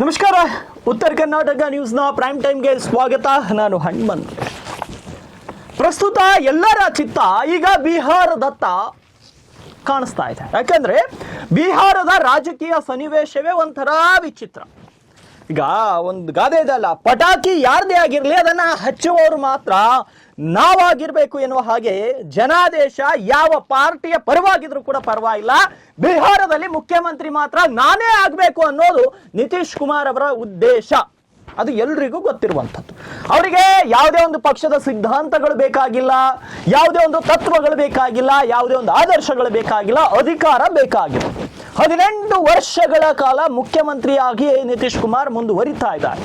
ನಮಸ್ಕಾರ. ಉತ್ತರ ಕರ್ನಾಟಕ ನ್ಯೂಸ್ನ ಪ್ರೈಮ್ ಟೈಮ್ಗೆ ಸ್ವಾಗತ. ನಾನು ಹಣ್ಮನ್ ಪ್ರಸ್ತುತ ಎಲ್ಲರ ಚಿತ್ತ ಈಗ ಬಿಹಾರದತ್ತ ಕಾಣಿಸ್ತಾ ಇದೆ. ಯಾಕಂದ್ರೆ ಬಿಹಾರದ ರಾಜಕೀಯ ಸನ್ನಿವೇಶವೇ ಒಂಥರ ವಿಚಿತ್ರ. ಈಗ ಒಂದು ಗಾದೆ ಇದಲ್ಲ ಪಟಾಕಿ ಯಾರದೇ ಆಗಿರಲಿ ಅದನ್ನ ಹಚ್ಚುವವರು ಮಾತ್ರ ನಾವಾಗಿರ್ಬೇಕು ಎನ್ನುವ ಹಾಗೆ ಜನಾದೇಶ ಯಾವ ಪಾರ್ಟಿಯ ಪರವಾಗಿದ್ರು ಕೂಡ ಪರವಾಗಿಲ್ಲ. ಬಿಹಾರದಲ್ಲಿ ಮುಖ್ಯಮಂತ್ರಿ ಮಾತ್ರ ನಾನೇ ಆಗಬೇಕು ಅನ್ನೋದು ನಿತೀಶ್ ಕುಮಾರ್ ಅವರ ಉದ್ದೇಶ. ಅದು ಎಲ್ರಿಗೂ ಗೊತ್ತಿರುವಂಥದ್ದು. ಅವರಿಗೆ ಯಾವುದೇ ಒಂದು ಪಕ್ಷದ ಸಿದ್ಧಾಂತಗಳು ಬೇಕಾಗಿಲ್ಲ, ಯಾವುದೇ ಒಂದು ತತ್ವಗಳು ಬೇಕಾಗಿಲ್ಲ, ಯಾವುದೇ ಒಂದು ಆದರ್ಶಗಳು ಬೇಕಾಗಿಲ್ಲ, ಅಧಿಕಾರ ಬೇಕಾಗಿಲ್ಲ. ಹದಿನೆಂಟು ವರ್ಷಗಳ ಕಾಲ ಮುಖ್ಯಮಂತ್ರಿಯಾಗಿ ನಿತೀಶ್ ಕುಮಾರ್ ಮುಂದುವರಿತಾ ಇದ್ದಾರೆ.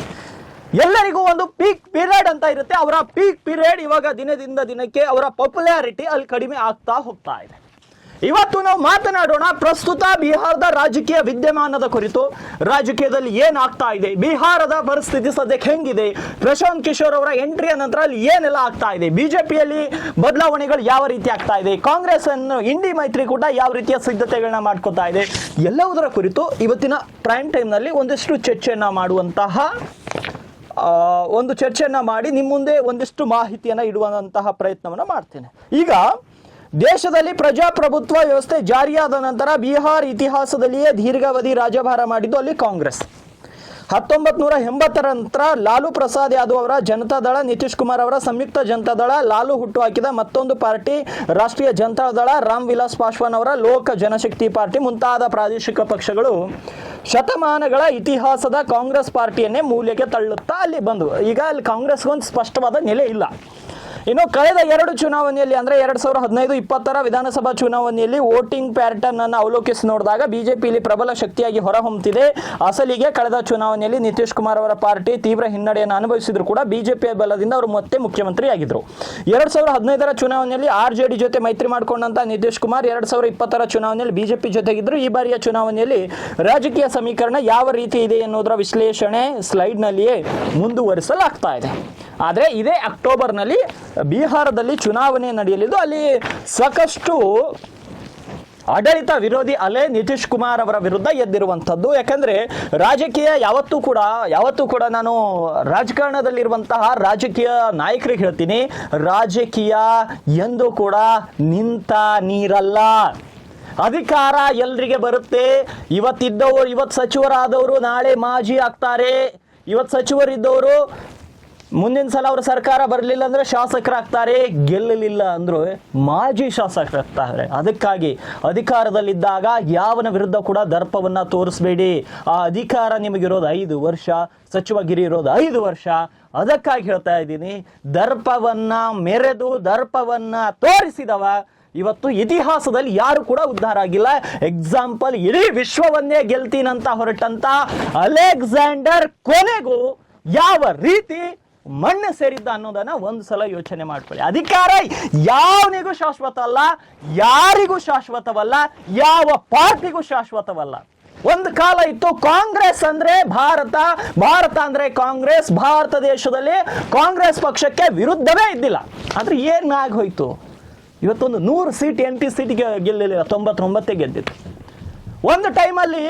ಎಲ್ಲರಿಗೂ ಒಂದು ಪೀಕ್ ಪೀರಿಯಡ್ ಅಂತ ಇರುತ್ತೆ. ಅವರ ಪೀಕ್ ಪೀರಿಯಡ್ ಇವಾಗ ದಿನದಿಂದ ದಿನಕ್ಕೆ ಅವರ ಪಾಪ್ಯುಲಾರಿಟಿ ಅಲ್ಲಿ ಕಡಿಮೆ ಆಗ್ತಾ ಹೋಗ್ತಾ ಇದೆ. ಇವತ್ತು ನಾವು ಮಾತನಾಡೋಣ, ಪ್ರಸ್ತುತ ಬಿಹಾರದ ರಾಜಕೀಯ ವಿದ್ಯಮಾನದ ಕುರಿತು. ರಾಜಕೀಯದಲ್ಲಿ ಏನಾಗ್ತಾ ಇದೆ? ಬಿಹಾರದ ಪರಿಸ್ಥಿತಿ ಸದ್ಯಕ್ಕೆ ಹೆಂಗಿದೆ? ಪ್ರಶಾಂತ್ ಕಿಶೋರ್ ಅವರ ಎಂಟ್ರಿಯ ನಂತರ ಅಲ್ಲಿ ಏನೆಲ್ಲ ಆಗ್ತಾ ಇದೆ? ಬಿಜೆಪಿಯಲ್ಲಿ ಬದಲಾವಣೆಗಳು ಯಾವ ರೀತಿ ಆಗ್ತಾ ಇದೆ? ಕಾಂಗ್ರೆಸ್ ಅನ್ನು ಇಂಡಿ ಮೈತ್ರಿಕೂಟ ಯಾವ ರೀತಿಯ ಸಿದ್ಧತೆಗಳನ್ನ ಮಾಡ್ಕೋತಾ ಇದೆ? ಎಲ್ಲವುದರ ಕುರಿತು ಇವತ್ತಿನ ಪ್ರೈಮ್ ಟೈಮ್ನಲ್ಲಿ ಒಂದಿಷ್ಟು ಚರ್ಚೆಯನ್ನ ಮಾಡುವಂತಹ ಒಂದು ಚರ್ಚೆಯನ್ನ ಮಾಡಿ ನಿಮ್ಮ ಮುಂದೆ ಒಂದಿಷ್ಟು ಮಾಹಿತಿಯನ್ನ ಇಡುವಂತಹ ಪ್ರಯತ್ನವನ್ನ ಮಾಡ್ತೇನೆ. ಈಗ ದೇಶದಲ್ಲಿ ಪ್ರಜಾಪ್ರಭುತ್ವ ವ್ಯವಸ್ಥೆ ಜಾರಿಯಾದ ನಂತರ ಬಿಹಾರ್ ಇತಿಹಾಸದಲ್ಲಿಯೇ ದೀರ್ಘಾವಧಿ ರಾಜಭಾರ ಮಾಡಿದ್ದು ಅಲ್ಲಿ ಕಾಂಗ್ರೆಸ್. ಹತ್ತೊಂಬತ್ ನೂರ ಎಂಬತ್ತರ ನಂತರ ಲಾಲು ಪ್ರಸಾದ್ ಯಾದವ್ ಅವರ ಜನತಾದಳ ನಿತೀಶ್ ಕುಮಾರ್ ಅವರ ಸಂಯುಕ್ತ ಜನತಾದಳ ಲಾಲು ಹುಟ್ಟುಹಾಕಿದ ಮತ್ತೊಂದು ಪಾರ್ಟಿ, ರಾಷ್ಟ್ರೀಯ ಜನತಾ ದಳ, ರಾಮ್ ವಿಲಾಸ್ ಪಾಸ್ವಾನ್ ಅವರ ಲೋಕ ಜನಶಕ್ತಿ ಪಾರ್ಟಿ ಮುಂತಾದ ಪ್ರಾದೇಶಿಕ ಪಕ್ಷಗಳು ಶತಮಾನಗಳ ಇತಿಹಾಸದ ಕಾಂಗ್ರೆಸ್ ಪಾರ್ಟಿಯನ್ನೇ ಮೂಲೆಗೆ ತಳ್ಳುತ್ತಾ ಅಲ್ಲಿ ಬಂದವು. ಈಗ ಅಲ್ಲಿ ಕಾಂಗ್ರೆಸ್ಗೊಂದು ಸ್ಪಷ್ಟವಾದ ನೆಲೆ ಇಲ್ಲ. ಇನ್ನು ಕಳೆದ ಎರಡು ಚುನಾವಣೆಯಲ್ಲಿ, ಅಂದ್ರೆ ಎರಡ್ ಸಾವಿರದ ಹದಿನೈದು ಇಪ್ಪತ್ತರ ವಿಧಾನಸಭಾ ಚುನಾವಣೆಯಲ್ಲಿ ವೋಟಿಂಗ್ ಪ್ಯಾಟರ್ನ್ ಅನ್ನು ಅವಲೋಕಿಸಿ ನೋಡಿದಾಗ ಬಿಜೆಪಿಯಲ್ಲಿ ಪ್ರಬಲ ಶಕ್ತಿಯಾಗಿ ಹೊರಹೊಮ್ಮುತ್ತಿದೆ ಅಸಲಿಗೆ ಕಳೆದ ಚುನಾವಣೆಯಲ್ಲಿ ನಿತೀಶ್ ಕುಮಾರ್ ಅವರ ಪಾರ್ಟಿ ತೀವ್ರ ಹಿನ್ನಡೆಯನ್ನು ಅನುಭವಿಸಿದ್ರು ಕೂಡ ಬಿಜೆಪಿಯ ಬಲದಿಂದ ಅವರು ಮತ್ತೆ ಮುಖ್ಯಮಂತ್ರಿ ಆಗಿದ್ರು. ಎರಡ್ ಸಾವಿರದ ಹದಿನೈದರ ಚುನಾವಣೆಯಲ್ಲಿ ಆರ್ ಜೆ ಡಿ ಜೊತೆ ಮೈತ್ರಿ ಮಾಡಿಕೊಂಡಂತ ನಿತೀಶ್ ಕುಮಾರ್ ಎರಡ್ ಸಾವಿರದ ಇಪ್ಪತ್ತರ ಚುನಾವಣೆಯಲ್ಲಿ ಬಿಜೆಪಿ ಜೊತೆಗಿದ್ರು. ಈ ಬಾರಿಯ ಚುನಾವಣೆಯಲ್ಲಿ ರಾಜಕೀಯ ಸಮೀಕರಣ ಯಾವ ರೀತಿ ಇದೆ ಎನ್ನುವುದರ ವಿಶ್ಲೇಷಣೆ ಸ್ಲೈಡ್ನಲ್ಲಿಯೇ ಮುಂದುವರಿಸಲಾಗ್ತಾ ಇದೆ. ಆದರೆ ಇದೇ ಅಕ್ಟೋಬರ್ನಲ್ಲಿ ಬಿಹಾರದಲ್ಲಿ ಚುನಾವಣೆ ನಡೆಯಲಿದ್ದು ಅಲ್ಲಿ ಸಾಕಷ್ಟು ಆಡಳಿತ ವಿರೋಧಿ ಅಲೆ ನಿತೀಶ್ ಕುಮಾರ್ ಅವರ ವಿರುದ್ಧ ಎದ್ದಿರುವಂಥದ್ದು. ಯಾಕಂದ್ರೆ ರಾಜಕೀಯ ಯಾವತ್ತೂ ಕೂಡ ಯಾವತ್ತೂ ಕೂಡ ನಾನು ರಾಜಕಾರಣದಲ್ಲಿರುವಂತಹ ರಾಜಕೀಯ ನಾಯಕರಿಗೆ ಹೇಳ್ತೀನಿ, ರಾಜಕೀಯ ಎಂದು ಕೂಡ ನಿಂತ ನೀರಲ್ಲ. ಅಧಿಕಾರ ಎಲ್ರಿಗೆ ಬರುತ್ತೆ. ಇವತ್ತಿದ್ದವರು, ಇವತ್ತು ಸಚಿವರಾದವರು ನಾಳೆ ಮಾಜಿ ಆಗ್ತಾರೆ. ಇವತ್ತು ಸಚಿವರಿದ್ದವರು ಮುಂದಿನ ಸಲ ಅವ್ರ ಸರ್ಕಾರ ಬರಲಿಲ್ಲ ಅಂದ್ರೆ ಶಾಸಕರಾಗ್ತಾರೆ, ಗೆಲ್ಲಲಿಲ್ಲ ಅಂದ್ರು ಮಾಜಿ ಶಾಸಕರಾಗ್ತಾರೆ. ಅದಕ್ಕಾಗಿ ಅಧಿಕಾರದಲ್ಲಿದ್ದಾಗ ಯಾವನ ವಿರುದ್ಧ ಕೂಡ ದರ್ಪವನ್ನ ತೋರಿಸ್ಬೇಡಿ. ಆ ಅಧಿಕಾರ ನಿಮಗಿರೋದು ಐದು ವರ್ಷ ಸಚಿವಗಿರಿ ಇರೋದು ಐದು ವರ್ಷ. ಅದಕ್ಕಾಗಿ ಹೇಳ್ತಾ ಇದ್ದೀನಿ, ದರ್ಪವನ್ನ ಮೆರೆದು ದರ್ಪವನ್ನ ತೋರಿಸಿದವ ಇವತ್ತು ಇತಿಹಾಸದಲ್ಲಿ ಯಾರು ಕೂಡ ಉದ್ಧಾರ ಆಗಿಲ್ಲ. ಎಕ್ಸಾಂಪಲ್ ಇಡೀ ವಿಶ್ವವನ್ನೇ ಗೆಲ್ತೀನಂತ ಹೊರಟಂತ ಅಲೆಕ್ಸಾಂಡರ್ ಕೊನೆಗೂ ಯಾವ ರೀತಿ ಮಣ್ಣು ಸೇರಿದ್ದ ಅನ್ನೋದನ್ನ ಒಂದು ಸಲ ಯೋಚನೆ ಮಾಡ್ಕೊಳ್ಳಿ. ಅಧಿಕಾರ ಯಾವನಿಗೂ ಶಾಶ್ವತ ಅಲ್ಲ ಯಾರಿಗೂ ಶಾಶ್ವತವಲ್ಲ, ಯಾವ ಪಾರ್ಟಿಗೂ ಶಾಶ್ವತವಲ್ಲ. ಒಂದು ಕಾಲ ಇತ್ತು ಕಾಂಗ್ರೆಸ್ ಅಂದ್ರೆ ಭಾರತ ಭಾರತ ಅಂದ್ರೆ ಕಾಂಗ್ರೆಸ್, ಭಾರತ ದೇಶದಲ್ಲಿ ಕಾಂಗ್ರೆಸ್ ಪಕ್ಷಕ್ಕೆ ವಿರುದ್ಧವೇ ಇದ್ದಿಲ್ಲ. ಆದ್ರೆ ಏನಾಗಿ ಹೋಯ್ತು ಇವತ್ತೊಂದು ನೂರು ಸೀಟ್, ಎಂಟಿ ಸೀಟ್ಗೆ ಗೆಲ್ಲಿಲ್ಲ, ತೊಂಬತ್ತೊಂಬತ್ತೇ ಗೆದ್ದಿತ್ತು. ಒಂದು ಟೈಮಲ್ಲಿ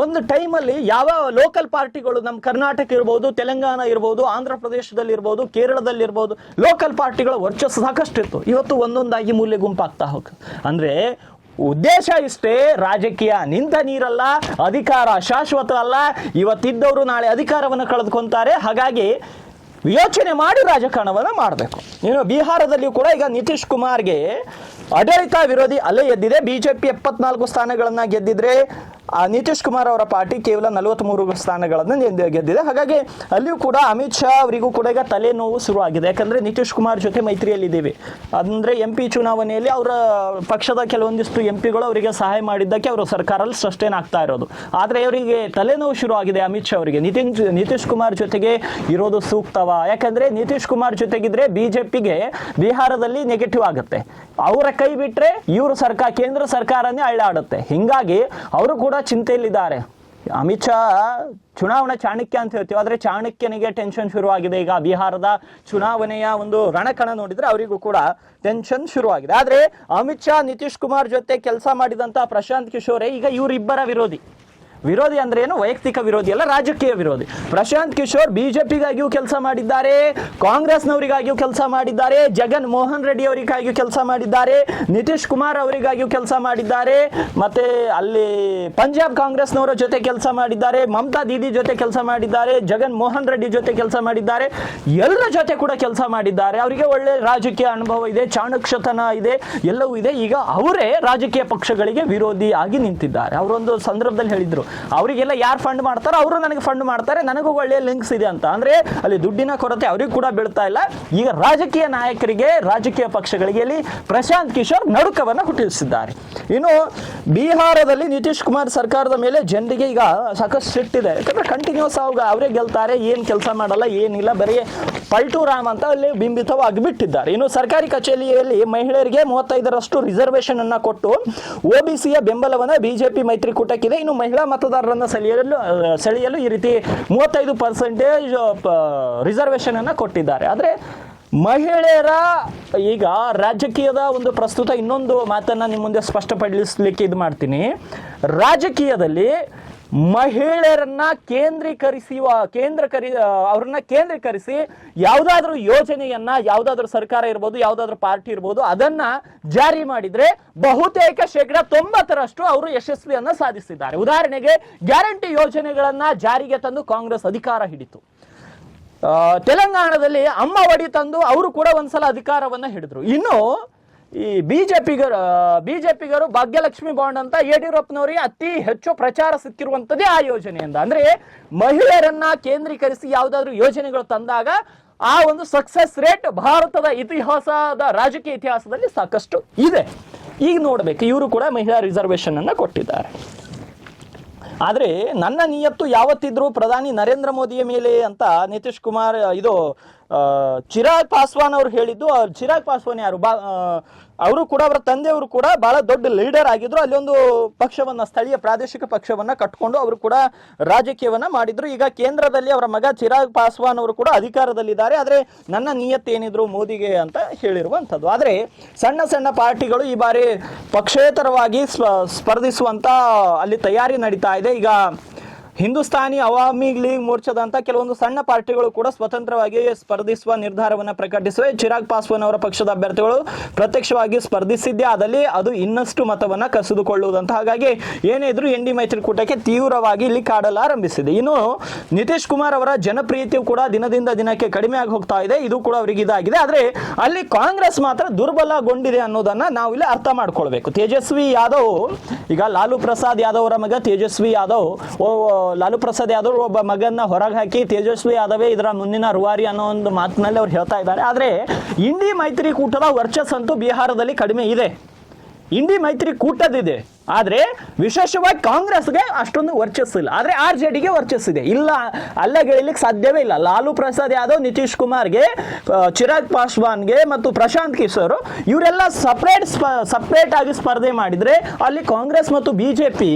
ಒಂದು ಟೈಮಲ್ಲಿ ಯಾವ ಲೋಕಲ್ ಪಾರ್ಟಿಗಳು ನಮ್ಮ ಕರ್ನಾಟಕ ಇರ್ಬೋದು, ತೆಲಂಗಾಣ ಇರ್ಬೋದು, ಆಂಧ್ರ ಪ್ರದೇಶದಲ್ಲಿ ಇರ್ಬೋದು, ಕೇರಳದಲ್ಲಿ ಇರ್ಬೋದು, ಲೋಕಲ್ ಪಾರ್ಟಿಗಳ ವರ್ಚಸ್ಸು ಸಾಕಷ್ಟು ಇತ್ತು. ಇವತ್ತು ಒಂದೊಂದಾಗಿ ಮೂಲೆ ಗುಂಪಾಗ್ತಾ ಹೋಗ. ಅಂದ್ರೆ ಉದ್ದೇಶ ಇಷ್ಟೇ, ರಾಜಕೀಯ ನಿಂತ ನೀರಲ್ಲ, ಅಧಿಕಾರ ಶಾಶ್ವತ ಅಲ್ಲ. ಇವತ್ತಿದ್ದವರು ನಾಳೆ ಅಧಿಕಾರವನ್ನು ಕಳೆದುಕೊಂತಾರೆ. ಹಾಗಾಗಿ ಯೋಚನೆ ಮಾಡಿ ರಾಜಕಾರಣವನ್ನು ಮಾಡಬೇಕು. ಇನ್ನು ಬಿಹಾರದಲ್ಲಿಯೂ ಕೂಡ ಈಗ ನಿತೀಶ್ ಕುಮಾರ್ಗೆ ಆಡಳಿತ ವಿರೋಧಿ ಅಲೆ ಎದ್ದಿದೆ. ಬಿಜೆಪಿ ಎಪ್ಪತ್ನಾಲ್ಕು ಸ್ಥಾನಗಳನ್ನ ಗೆದ್ದಿದ್ರೆ ನಿತೀಶ್ ಕುಮಾರ್ ಅವರ ಪಾರ್ಟಿ ಕೇವಲ ನಲವತ್ಮೂರು ಸ್ಥಾನಗಳನ್ನು ಗೆದ್ದ- ಗೆದ್ದಿದೆ. ಹಾಗಾಗಿ ಅಲ್ಲಿಯೂ ಕೂಡ ಅಮಿತ್ ಶಾ ಅವರಿಗೂ ಕೂಡ ಈಗ ತಲೆನೋವು ಶುರುವಾಗಿದೆ ಯಾಕಂದ್ರೆ ನಿತೀಶ್ ಕುಮಾರ್ ಜೊತೆ ಮೈತ್ರಿಯಲ್ಲಿದ್ದೀವಿ. ಅಂದ್ರೆ ಎಂ ಪಿ ಚುನಾವಣೆಯಲ್ಲಿ ಅವರ ಪಕ್ಷದ ಕೆಲವೊಂದಿಷ್ಟು ಎಂ ಪಿಗಳು ಅವರಿಗೆ ಸಹಾಯ ಮಾಡಿದ್ದಕ್ಕೆ ಅವರು ಸರ್ಕಾರಲ್ಲಿ ಸಸ್ಟೇನ್ ಆಗ್ತಾ ಇರೋದು. ಆದ್ರೆ ಅವರಿಗೆ ತಲೆನೋವು ಶುರುವಾಗಿದೆ ಅಮಿತ್ ಶಾ ಅವರಿಗೆ. ನಿತಿನ್ ನಿತೀಶ್ ಕುಮಾರ್ ಜೊತೆಗೆ ಇರೋದು ಸೂಕ್ತವ. ಯಾಕಂದ್ರೆ ನಿತೀಶ್ ಕುಮಾರ್ ಜೊತೆಗಿದ್ರೆ ಬಿಜೆಪಿಗೆ ಬಿಹಾರದಲ್ಲಿ ನೆಗೆಟಿವ್ ಆಗುತ್ತೆ. ಅವರ ಕೈ ಬಿಟ್ಟರೆ ಇವರು ಸರ್ಕಾರ ಕೇಂದ್ರ ಸರ್ಕಾರನೇ ಅಳ್ಳಾಡುತ್ತೆ. ಹಿಂಗಾಗಿ ಅವರು ಕೂಡ ಚಿಂತೆಯಲ್ಲಿದ್ದಾರೆ. ಅಮಿತ್ ಶಾ ಚುನಾವಣಾ ಚಾಣಕ್ಯ ಅಂತ ಹೇಳ್ತೀವಿ. ಆದ್ರೆ ಚಾಣಕ್ಯನಿಗೆ ಟೆನ್ಷನ್ ಶುರುವಾಗಿದೆ. ಈಗ ಬಿಹಾರದ ಚುನಾವಣೆಯ ಒಂದು ರಣಕಣ ನೋಡಿದ್ರೆ ಅವರಿಗೂ ಕೂಡ ಟೆನ್ಷನ್ ಶುರುವಾಗಿದೆ. ಆದ್ರೆ ಅಮಿತ್ ಶಾ ನಿತೀಶ್ ಕುಮಾರ್ ಜೊತೆ ಕೆಲಸ ಮಾಡಿದಂತ ಪ್ರಶಾಂತ್ ಕಿಶೋರೆ ಈಗ ಇವರಿಬ್ಬರ ವಿರೋಧಿ. ವಿರೋಧಿ ಅಂದ್ರೆ ಏನು? ವೈಯಕ್ತಿಕ ವಿರೋಧಿ ಅಲ್ಲ, ರಾಜಕೀಯ ವಿರೋಧಿ. ಪ್ರಶಾಂತ್ ಕಿಶೋರ್ ಬಿಜೆಪಿಗಾಗಿಯೂ ಕೆಲಸ ಮಾಡಿದ್ದಾರೆ, ಕಾಂಗ್ರೆಸ್ನವರಿಗಾಗಿಯೂ ಕೆಲಸ ಮಾಡಿದ್ದಾರೆ, ಜಗನ್ ಮೋಹನ್ ರೆಡ್ಡಿ ಅವರಿಗಾಗಿಯೂ ಕೆಲಸ ಮಾಡಿದ್ದಾರೆ, ನಿತೀಶ್ ಕುಮಾರ್ ಅವರಿಗಾಗಿಯೂ ಕೆಲಸ ಮಾಡಿದ್ದಾರೆ, ಮತ್ತೆ ಅಲ್ಲಿ ಪಂಜಾಬ್ ಕಾಂಗ್ರೆಸ್ನವರ ಜೊತೆ ಕೆಲಸ ಮಾಡಿದ್ದಾರೆ, ಮಮತಾ ದೀದಿ ಜೊತೆ ಕೆಲಸ ಮಾಡಿದ್ದಾರೆ, ಜಗನ್ ಮೋಹನ್ ರೆಡ್ಡಿ ಜೊತೆ ಕೆಲಸ ಮಾಡಿದ್ದಾರೆ ಎಲ್ಲರ ಜೊತೆ ಕೂಡ ಕೆಲಸ ಮಾಡಿದ್ದಾರೆ. ಅವರಿಗೆ ಒಳ್ಳೆ ರಾಜಕೀಯ ಅನುಭವ ಇದೆ ಚಾಣಕ್ಷತನ ಇದೆ, ಎಲ್ಲವೂ ಇದೆ. ಈಗ ಅವರೇ ರಾಜಕೀಯ ಪಕ್ಷಗಳಿಗೆ ವಿರೋಧಿ ಆಗಿ ನಿಂತಿದ್ದಾರೆ. ಅವರೊಂದು ಸಂದರ್ಭದಲ್ಲಿ ಹೇಳಿದ್ರು ಅವರಿಗೆಲ್ಲ ಯಾರು ಫಂಡ್ ಮಾಡ್ತಾರೋ ಅವರು ನನಗೆ ಫಂಡ್ ಮಾಡ್ತಾರೆ, ನನಗೂ ಒಳ್ಳೆಯ ಲಿಂಕ್ಸ್ ಇದೆ ಅಂತ. ಅಂದ್ರೆ ಅಲ್ಲಿ ದುಡ್ಡಿನ ಕೊರತೆ ಅವರಿಗೂ ಕೂಡ ಬೀಳ್ತಾ ಇಲ್ಲ. ಈಗ ರಾಜಕೀಯ ನಾಯಕರಿಗೆ, ರಾಜಕೀಯ ಪಕ್ಷಗಳಿಗೆ ಅಲ್ಲಿ ಪ್ರಶಾಂತ್ ಕಿಶೋರ್ ನಡುಕವನ್ನು ಹುಟ್ಟಿಸಿದ್ದಾರೆ. ಇನ್ನು ಬಿಹಾರದಲ್ಲಿ ನಿತೀಶ್ ಕುಮಾರ್ ಸರ್ಕಾರದ ಮೇಲೆ ಜನರಿಗೆ ಈಗ ಸಾಕಷ್ಟು ಸಿಟ್ಟಿದೆ ಯಾಕಂದ್ರೆ ಕಂಟಿನ್ಯೂಸ್ ಅವಾಗ ಅವರೇ ಗೆಲ್ತಾರೆ, ಏನು ಕೆಲಸ ಮಾಡಲ್ಲ, ಏನಿಲ್ಲ, ಬರೀ ಪಲ್ಟು ರಾಮ್ ಅಂತ ಅಲ್ಲಿ ಬಿಂಬಿತವಾಗಿ ಬಿಟ್ಟಿದ್ದಾರೆ. ಇನ್ನು ಸರ್ಕಾರಿ ಕಚೇರಿಯಲ್ಲಿ ಮಹಿಳೆಯರಿಗೆ ಮೂವತ್ತೈದರಷ್ಟು ರಿಸರ್ವೇಶನ್ ಅನ್ನ ಕೊಟ್ಟು ಒಬಿಸಿಯ ಬೆಂಬಲವನ್ನು ಬಿಜೆಪಿ ಮೈತ್ರಿಕೂಟಕ್ಕಿದೆ. ಇನ್ನು ಮಹಿಳಾ ಮತದಾರರನ್ನ ಸೆಳೆಯಲು ಸೆಳೆಯಲು ಈ ರೀತಿ ಮೂವತ್ತೈದು ಪರ್ಸೆಂಟೇಜ್ ರಿಸರ್ವೇಷನ್ ಅನ್ನ ಕೊಟ್ಟಿದ್ದಾರೆ. ಆದರೆ ಮಹಿಳೆಯರ ಈಗ ರಾಜಕೀಯದ ಒಂದು ಪ್ರಸ್ತುತ ಇನ್ನೊಂದು ಮಾತನ್ನ ನಿಮ್ಮ ಮುಂದೆ ಸ್ಪಷ್ಟಪಡಿಸಲಿಕ್ಕೆ ಇದು ಮಾಡ್ತೀನಿ. ರಾಜಕೀಯದಲ್ಲಿ ಮಹಿಳೆಯರನ್ನ ಕೇಂದ್ರೀಕರಿಸುವ, ಕೇಂದ್ರ ಕರಿ ಅವ್ರನ್ನ ಕೇಂದ್ರೀಕರಿಸಿ ಯಾವುದಾದ್ರೂ ಯೋಜನೆಯನ್ನ, ಯಾವುದಾದ್ರೂ ಸರ್ಕಾರ ಇರ್ಬೋದು, ಯಾವುದಾದ್ರೂ ಪಾರ್ಟಿ ಇರ್ಬೋದು, ಅದನ್ನ ಜಾರಿ ಮಾಡಿದ್ರೆ ಬಹುತೇಕ ಶೇಕಡ ತೊಂಬತ್ತರಷ್ಟು ಅವರು ಯಶಸ್ವಿಯನ್ನ ಸಾಧಿಸಿದ್ದಾರೆ. ಉದಾಹರಣೆಗೆ, ಗ್ಯಾರಂಟಿ ಯೋಜನೆಗಳನ್ನ ಜಾರಿಗೆ ತಂದು ಕಾಂಗ್ರೆಸ್ ಅಧಿಕಾರ ಹಿಡಿತು. ತೆಲಂಗಾಣದಲ್ಲಿ ಅಮ್ಮ ಒಡಿ ತಂದು ಅವರು ಕೂಡ ಒಂದ್ಸಲ ಅಧಿಕಾರವನ್ನ ಹಿಡಿದ್ರು. ಇನ್ನು ಈ ಬಿಜೆಪಿಗರು ಬಿಜೆಪಿಗರು ಭಾಗ್ಯಲಕ್ಷ್ಮಿ ಬಾಂಡ್ ಅಂತ ಯಡಿಯೂರಪ್ಪನವರಿಗೆ ಅತಿ ಹೆಚ್ಚು ಪ್ರಚಾರ ಸಿಕ್ಕಿರುವಂಥದ್ದೇ ಆ ಯೋಜನೆಯಿಂದ ಅಂದ್ರೆ ಮಹಿಳೆಯರನ್ನ ಕೇಂದ್ರೀಕರಿಸಿ ಯಾವುದಾದ್ರೂ ಯೋಜನೆಗಳು ತಂದಾಗ ಆ ಒಂದು ಸಕ್ಸಸ್ ರೇಟ್ ಭಾರತದ ಇತಿಹಾಸದ ರಾಜಕೀಯ ಇತಿಹಾಸದಲ್ಲಿ ಸಾಕಷ್ಟು ಇದೆ. ಈಗ ನೋಡ್ಬೇಕು, ಇವರು ಕೂಡ ಮಹಿಳಾ ರಿಸರ್ವೇಶನ್ ಅನ್ನ ಕೊಟ್ಟಿದ್ದಾರೆ. ಆದರೆ ನನ್ನ ನಿಯತ್ತು ಯಾವತ್ತಿದ್ರೂ ಪ್ರಧಾನಿ ನರೇಂದ್ರ ಮೋದಿಯ ಮೇಲೆ ಅಂತ ನಿತೀಶ್ ಕುಮಾರ್, ಇದು ಚಿರಾಗ್ ಪಾಸ್ವಾನ್ ಅವ್ರು ಹೇಳಿದ್ದು ಚಿರಾಗ್ ಪಾಸ್ವಾನ್ ಯಾರು? ಬಾ ಅವರು ಕೂಡ ಅವರ ತಂದೆಯವರು ಕೂಡ ಬಹಳ ದೊಡ್ಡ ಲೀಡರ್ ಆಗಿದ್ರು. ಅಲ್ಲಿ ಒಂದು ಪಕ್ಷವನ್ನ, ಸ್ಥಳೀಯ ಪ್ರಾದೇಶಿಕ ಪಕ್ಷವನ್ನ ಕಟ್ಕೊಂಡು ಅವರು ಕೂಡ ರಾಜಕೀಯವನ್ನ ಮಾಡಿದ್ರು. ಈಗ ಕೇಂದ್ರದಲ್ಲಿ ಅವರ ಮಗ ಚಿರಾಗ್ ಪಾಸ್ವಾನ್ ಅವರು ಕೂಡ ಅಧಿಕಾರದಲ್ಲಿದ್ದಾರೆ. ಆದರೆ ನನ್ನ ನಿಯತ್ತೇನಿದ್ರು ಮೋದಿಗೆ ಅಂತ ಹೇಳಿರುವಂಥದ್ದು. ಆದರೆ ಸಣ್ಣ ಸಣ್ಣ ಪಾರ್ಟಿಗಳು ಈ ಬಾರಿ ಪಕ್ಷೇತರವಾಗಿ ಸ್ವ, ಸ್ಪರ್ಧಿಸುವಂತ ಅಲ್ಲಿ ತಯಾರಿ ನಡೀತಾ ಇದೆ. ಈಗ ಹಿಂದೂಸ್ತಾನಿ ಅವಾಮಿ ಲೀಗ್ ಮೋರ್ಚಾದಂತ ಕೆಲವೊಂದು ಸಣ್ಣ ಪಾರ್ಟಿಗಳು ಕೂಡ ಸ್ವತಂತ್ರವಾಗಿ ಸ್ಪರ್ಧಿಸುವ ನಿರ್ಧಾರವನ್ನು ಪ್ರಕಟಿಸಿವೆ. ಚಿರಾಗ್ ಪಾಸ್ವಾನ್ ಅವರ ಪಕ್ಷದ ಅಭ್ಯರ್ಥಿಗಳು ಪ್ರತ್ಯಕ್ಷವಾಗಿ ಸ್ಪರ್ಧಿಸಿದ್ದೇ ಆದಲ್ಲಿ ಅದು ಇನ್ನಷ್ಟು ಮತವನ್ನ ಕಸಿದುಕೊಳ್ಳುವುದಂತ ಹಾಗಾಗಿ ಏನೇ ಇದ್ರೂ ಎನ್ ಡಿ ಮೈತ್ರಿಕೂಟಕ್ಕೆ ತೀವ್ರವಾಗಿ ಇಲ್ಲಿ ಕಾಡಲಾರಂಭಿಸಿದೆ ಇನ್ನು ನಿತೀಶ್ ಕುಮಾರ್ ಅವರ ಜನಪ್ರಿಯತೆಯು ಕೂಡ ದಿನದಿಂದ ದಿನಕ್ಕೆ ಕಡಿಮೆ ಆಗಿ ಹೋಗ್ತಾ ಇದೆ. ಇದು ಕೂಡ ಅವರಿಗೆ ಇದಾಗಿದೆ. ಆದರೆ ಅಲ್ಲಿ ಕಾಂಗ್ರೆಸ್ ಮಾತ್ರ ದುರ್ಬಲಗೊಂಡಿದೆ ಅನ್ನೋದನ್ನ ನಾವು ಇಲ್ಲಿ ಅರ್ಥ ಮಾಡ್ಕೊಳ್ಬೇಕು. ತೇಜಸ್ವಿ ಯಾದವ್, ಈಗ ಲಾಲು ಪ್ರಸಾದ್ ಯಾದವ್ ಅವರ ಮಗ ತೇಜಸ್ವಿ ಯಾದವ್ ಲಾಲು ಪ್ರಸಾದ್ ಯಾದವ್ ಒಬ್ಬ ಮಗನ್ನ ಹೊರಗೆ ಹಾಕಿ ತೇಜಸ್ವಿ ಯಾದವೇ ಇದರ ಮುಂದಿನ ರುವಾರಿ ಅನ್ನೋ ಒಂದು ಮಾತಿನಲ್ಲಿ ಅವ್ರು ಹೇಳ್ತಾ ಇದ್ದಾರೆ. ಆದ್ರೆ ಇಂಡಿ ಮೈತ್ರಿಕೂಟದ ವರ್ಚಸ್ಸಂತೂ ಬಿಹಾರದಲ್ಲಿ ಕಡಿಮೆ ಇದೆ. ಇಂಡಿ ಮೈತ್ರಿ ಕೂಟದಿದೆ ಆದ್ರೆ ವಿಶೇಷವಾಗಿ ಕಾಂಗ್ರೆಸ್ಗೆ ಅಷ್ಟೊಂದು ವರ್ಚಸ್ಸಿಲ್ಲ ಆದ್ರೆ ಆರ್ ಜೆ ಡಿಗೆ ವರ್ಚಸ್ಸಿದೆ ಇಲ್ಲ, ಅಲ್ಲ ಗೆಳಿಲಿಕ್ಕೆ ಸಾಧ್ಯವೇ ಇಲ್ಲ. ಲಾಲು ಪ್ರಸಾದ್ ಯಾದವ್, ನಿತೀಶ್ ಕುಮಾರ್ಗೆ ಚಿರಾಗ್ ಪಾಸ್ವಾನ್ಗೆ ಮತ್ತು ಪ್ರಶಾಂತ್ ಕಿಶೋರ್ ಇವರೆಲ್ಲ ಸಪ್ರೇಟ್ ಸಪ್ರೇಟ್ ಆಗಿ ಸ್ಪರ್ಧೆ ಮಾಡಿದ್ರೆ ಅಲ್ಲಿ ಕಾಂಗ್ರೆಸ್ ಮತ್ತು ಬಿಜೆಪಿ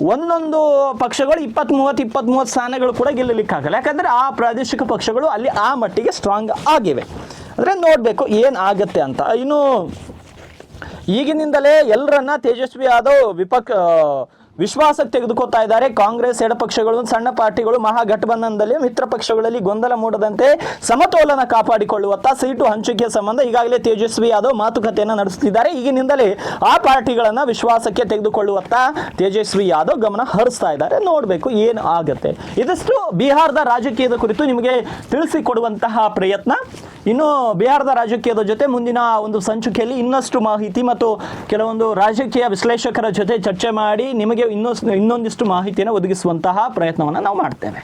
ಒಂದೊಂದು ಪಕ್ಷಗಳು ಇಪ್ಪತ್ತ್ ಮೂವತ್ತು ಇಪ್ಪತ್ತ್ ಮೂವತ್ತು ಸ್ಥಾನಗಳು ಕೂಡ ಗೆಲ್ಲಲಿಕ್ಕಾಗಲ್ಲ. ಯಾಕಂದ್ರೆ ಆ ಪ್ರಾದೇಶಿಕ ಪಕ್ಷಗಳು ಅಲ್ಲಿ ಆ ಮಟ್ಟಿಗೆ ಸ್ಟ್ರಾಂಗ್ ಆಗಿವೆ. ಅಂದ್ರೆ ನೋಡಬೇಕು ಏನು ಆಗುತ್ತೆ ಅಂತ. ಇನ್ನು ಈಗಿನಿಂದಲೇ ಎಲ್ಲರನ್ನ ತೇಜಸ್ವಿ ಯಾದವ್ ವಿಪಕ್ ಆ, ವಿಶ್ವಾಸಕ್ಕೆ ತೆಗೆದುಕೊತಾ ಇದ್ದಾರೆ. ಕಾಂಗ್ರೆಸ್ ಎಡಪಕ್ಷಗಳು ಸಣ್ಣ ಪಾರ್ಟಿಗಳು ಮಹಾಗಠಬಂಧನದಲ್ಲಿ ಮಿತ್ರ ಪಕ್ಷಗಳಲ್ಲಿ ಗೊಂದಲ ಮೂಡದಂತೆ ಸಮತೋಲನ ಕಾಪಾಡಿಕೊಳ್ಳುವತ್ತ ಸೀಟು ಹಂಚಿಕೆ ಸಂಬಂಧ ಈಗಾಗಲೇ ತೇಜಸ್ವಿ ಯಾದವ್ ಮಾತುಕತೆಯನ್ನು ನಡೆಸುತ್ತಿದ್ದಾರೆ. ಈಗಿನಿಂದಲೇ ಆ ಪಾರ್ಟಿಗಳನ್ನ ವಿಶ್ವಾಸಕ್ಕೆ ತೆಗೆದುಕೊಳ್ಳುವತ್ತ ತೇಜಸ್ವಿ ಯಾದವ್ ಗಮನ ಹರಿಸ್ತಾ ಇದ್ದಾರೆ. ನೋಡಬೇಕು ಏನು ಆಗುತ್ತೆ. ಇದಷ್ಟು ಬಿಹಾರದ ರಾಜಕೀಯದ ಕುರಿತು ನಿಮಗೆ ತಿಳಿಸಿಕೊಡುವಂತಹ ಪ್ರಯತ್ನ. ಇನ್ನು ಬಿಹಾರದ ರಾಜಕೀಯದ ಜೊತೆ ಮುಂದಿನ ಒಂದು ಸಂಚಿಕೆಯಲ್ಲಿ ಇನ್ನಷ್ಟು ಮಾಹಿತಿ ಮತ್ತು ಕೆಲವೊಂದು ರಾಜಕೀಯ ವಿಶ್ಲೇಷಕರ ಜೊತೆ ಚರ್ಚೆ ಮಾಡಿ ನಿಮಗೆ ಇನ್ನೊಂದು ಇನ್ನೊಂದಿಷ್ಟು ಮಾಹಿತಿಯನ್ನು ಒದಗಿಸುವಂತಹ ಪ್ರಯತ್ನವನ್ನು ನಾವು ಮಾಡ್ತೇವೆ.